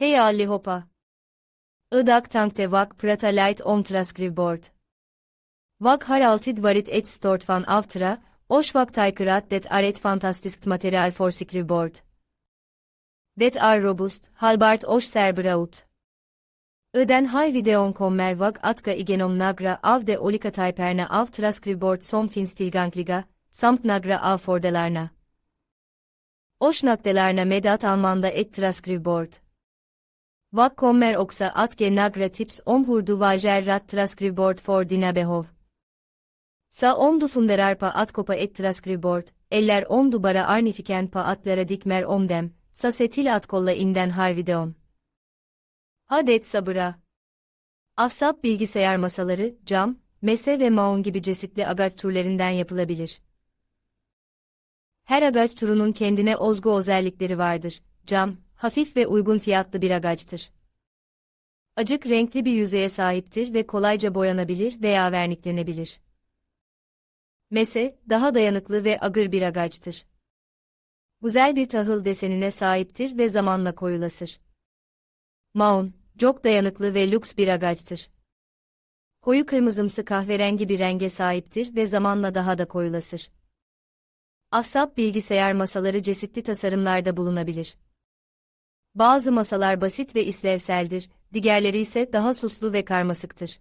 Hey Ali hopa. Idak tankte vak prata light om transkribord. Vak har alltid varit ett stort fan av tra, och vak tycker att det är ett fantastiskt material för skrivbord. Det är robust, halbart och ser bra ut. Öden har videon kommer vak atka igenom nagra av de olika typerna av transkribord som finns tillgängliga, samt nagra av fördelarna. Och nackdelarna med att använda ett transkribord. Vad kommer också att ge några tips om hur du väljer rätt transkribord för dina behov. Sa om du funderar på att kopa ett transkribord, eller om du bara är nyfiken på att lära dig mer om dem, sa se till att kolla in den här videon. Hadi et sabıra. Ahsap bilgisayar masaları, cam, mese ve maun gibi çeşitli agaç türlerinden yapılabilir. Her agaç turunun kendine özgü özellikleri vardır. Cam, hafif ve uygun fiyatlı bir agaçtır. Acık renkli bir yüzeye sahiptir ve kolayca boyanabilir veya verniklenebilir. Mese, daha dayanıklı ve agır bir agaçtır. Güzel bir tahıl desenine sahiptir ve zamanla koyulasır. Maun, çok dayanıklı ve lüks bir agaçtır. Koyu kırmızımsı kahverengi bir renge sahiptir ve zamanla daha da koyulasır. Ahsap bilgisayar masaları çeşitli tasarımlarda bulunabilir. Bazı masalar basit ve işlevseldir, diğerleri ise daha suslu ve karmasıktır.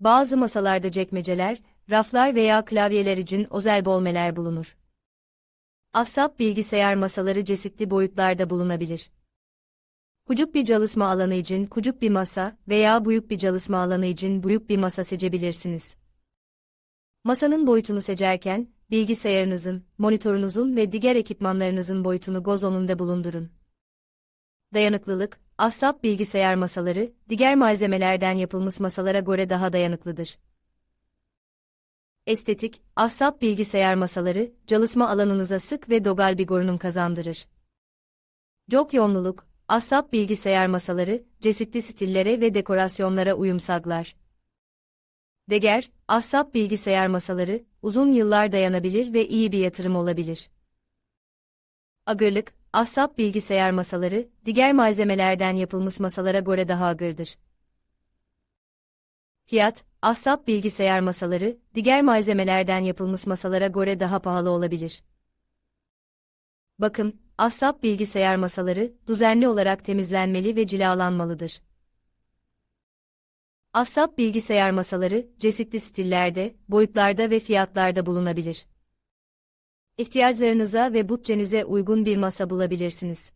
Bazı masalarda çekmeceler, raflar veya klavyeler için özel bolmeler bulunur. Ahsap bilgisayar masaları çeşitli boyutlarda bulunabilir. Kucuk bir çalışma alanı için kucuk bir masa veya büyük bir çalışma alanı için büyük bir masa seçebilirsiniz. Masanın boyutunu seçerken, bilgisayarınızın, monitörünüzün ve diğer ekipmanlarınızın boyutunu göz önünde bulundurun. Dayanıklılık, ahsap bilgisayar masaları, diğer malzemelerden yapılmış masalara göre daha dayanıklıdır. Estetik, ahsap bilgisayar masaları, çalışma alanınıza sık ve dogal bir görünüm kazandırır. Çok yoğunluluk, ahsap bilgisayar masaları, çeşitli stillere ve dekorasyonlara uyum sağlar. Deger, ahsap bilgisayar masaları, uzun yıllar dayanabilir ve iyi bir yatırım olabilir. Agırlık, ahsap bilgisayar masaları, diğer malzemelerden yapılmış masalara göre daha agırdır. Fiyat, ahsap bilgisayar masaları, diğer malzemelerden yapılmış masalara göre daha pahalı olabilir. Bakım, ahsap bilgisayar masaları, düzenli olarak temizlenmeli ve cilalanmalıdır. Ahsap bilgisayar masaları, çeşitli stillerde, boyutlarda ve fiyatlarda bulunabilir. İhtiyaçlarınıza ve bütçenize uygun bir masa bulabilirsiniz.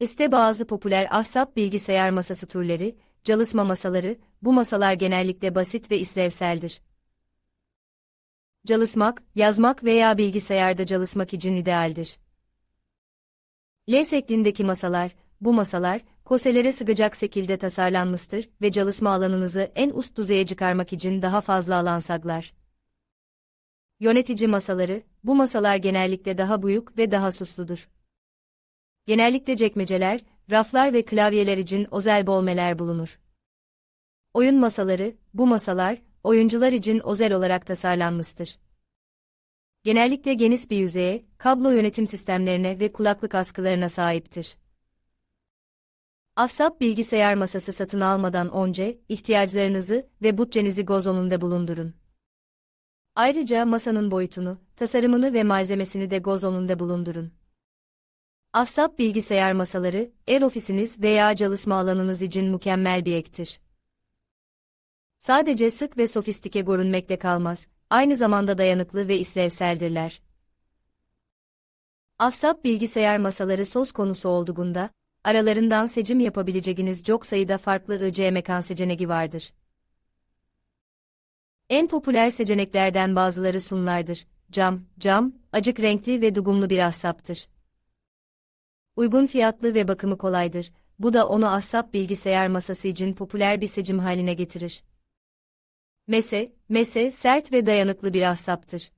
İşte bazı popüler ahsap bilgisayar masası türleri, çalışma masaları, bu masalar genellikle basit ve işlevseldir. Çalışmak, yazmak veya bilgisayarda çalışmak için idealdir. L şeklindeki masalar, bu masalar, koselere sıkacak şekilde tasarlanmıştır ve çalışma alanınızı en üst düzeye çıkarmak için daha fazla alan saklar. Yönetici masaları, bu masalar genellikle daha büyük ve daha susludur. Genellikle çekmeceler, raflar ve klavyeler için özel bolmeler bulunur. Oyun masaları, bu masalar, oyuncular için özel olarak tasarlanmıştır. Genellikle geniş bir yüzeye, kablo yönetim sistemlerine ve kulaklık askılarına sahiptir. Ahsap bilgisayar masası satın almadan önce, ihtiyaçlarınızı ve bütçenizi göz önünde bulundurun. Ayrıca masanın boyutunu, tasarımını ve malzemesini de göz önünde bulundurun. Ahsap bilgisayar masaları, ev ofisiniz veya çalışma alanınız için mükemmel bir ektir. Sadece sık ve sofistike görünmekle kalmaz, aynı zamanda dayanıklı ve işlevseldirler. Ahsap bilgisayar masaları söz konusu olduğunda, aralarından seçim yapabileceğiniz çok sayıda farklı IC mekan seçeneği vardır. En popüler seçeneklerden bazıları sunlardır. Cam, cam, acık renkli ve dugumlu bir ahsaptır. Uygun fiyatlı ve bakımı kolaydır. Bu da onu ahsap bilgisayar masası için popüler bir seçim haline getirir. Mese, mese sert ve dayanıklı bir ahsaptır.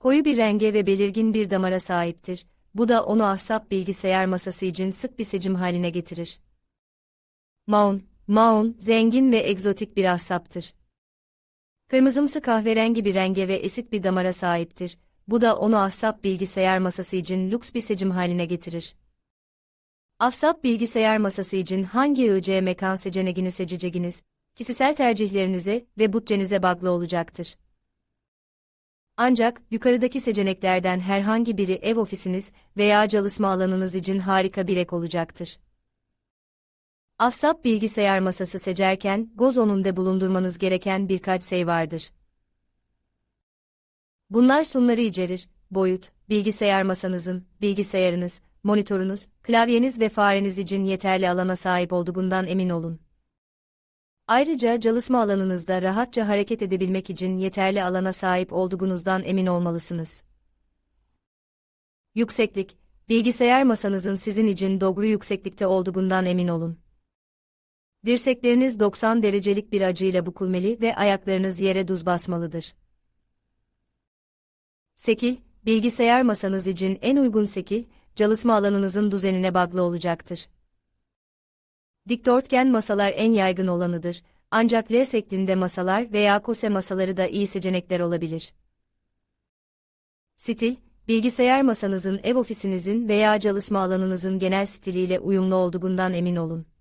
Koyu bir renge ve belirgin bir damara sahiptir. Bu da onu ahsap bilgisayar masası için sık bir seçim haline getirir. Maun, maun, zengin ve egzotik bir ahsaptır. Kırmızımsı kahverengi bir renge ve esit bir damara sahiptir. Bu da onu ahsap bilgisayar masası için lüks bir seçim haline getirir. Ahsap bilgisayar masası için hangi IC mekan seçeneğini seçeceğiniz, kişisel tercihlerinize ve bütçenize bağlı olacaktır. Ancak, yukarıdaki seçeneklerden herhangi biri ev ofisiniz veya çalışma alanınız için harika bir ek olacaktır. Ahsap bilgisayar masası seçerken, göz önünde bulundurmanız gereken birkaç şey vardır. Bunlar sunları içerir, boyut, bilgisayar masanızın, bilgisayarınız, monitörünüz, klavyeniz ve fareniz için yeterli alana sahip olduğundan emin olun. Ayrıca çalışma alanınızda rahatça hareket edebilmek için yeterli alana sahip olduğunuzdan emin olmalısınız. Yükseklik, bilgisayar masanızın sizin için doğru yükseklikte olduğundan emin olun. Dirsekleriniz 90 derecelik bir acıyla bükülmeli ve ayaklarınız yere düz basmalıdır. Sekil, bilgisayar masanız için en uygun sekil, çalışma alanınızın düzenine bağlı olacaktır. Dikdörtgen masalar en yaygın olanıdır, ancak L şeklinde masalar veya kose masaları da iyi seçenekler olabilir. Stil, bilgisayar masanızın ev ofisinizin veya çalışma alanınızın genel stiliyle uyumlu olduğundan emin olun.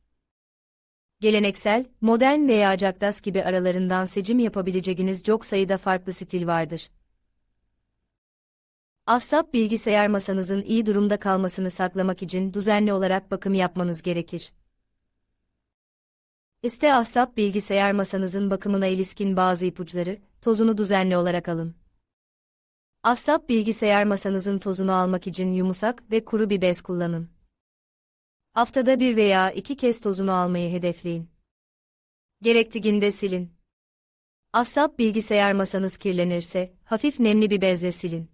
Geleneksel, modern veya caktas gibi aralarından seçim yapabileceğiniz çok sayıda farklı stil vardır. Ahsap bilgisayar masanızın iyi durumda kalmasını saklamak için düzenli olarak bakım yapmanız gerekir. İste ahsap bilgisayar masanızın bakımına ilişkin bazı ipuçları, tozunu düzenli olarak alın. Ahsap bilgisayar masanızın tozunu almak için yumuşak ve kuru bir bez kullanın. Haftada bir veya iki kez tozunu almayı hedefleyin. Gerektiğinde silin. Ahsap bilgisayar masanız kirlenirse, hafif nemli bir bezle silin.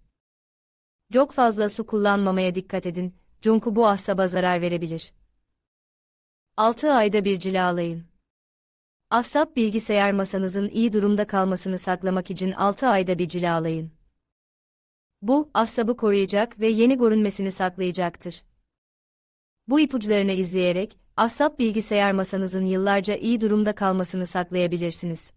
Çok fazla su kullanmamaya dikkat edin, çünkü bu ahsaba zarar verebilir. 6 ayda bir cilalayın. Ahsap bilgisayar masanızın iyi durumda kalmasını saklamak için 6 ayda bir cilalayın. Bu, ahsabı koruyacak ve yeni görünmesini saklayacaktır. Bu ipuçlarını izleyerek, ahsap bilgisayar masanızın yıllarca iyi durumda kalmasını saklayabilirsiniz.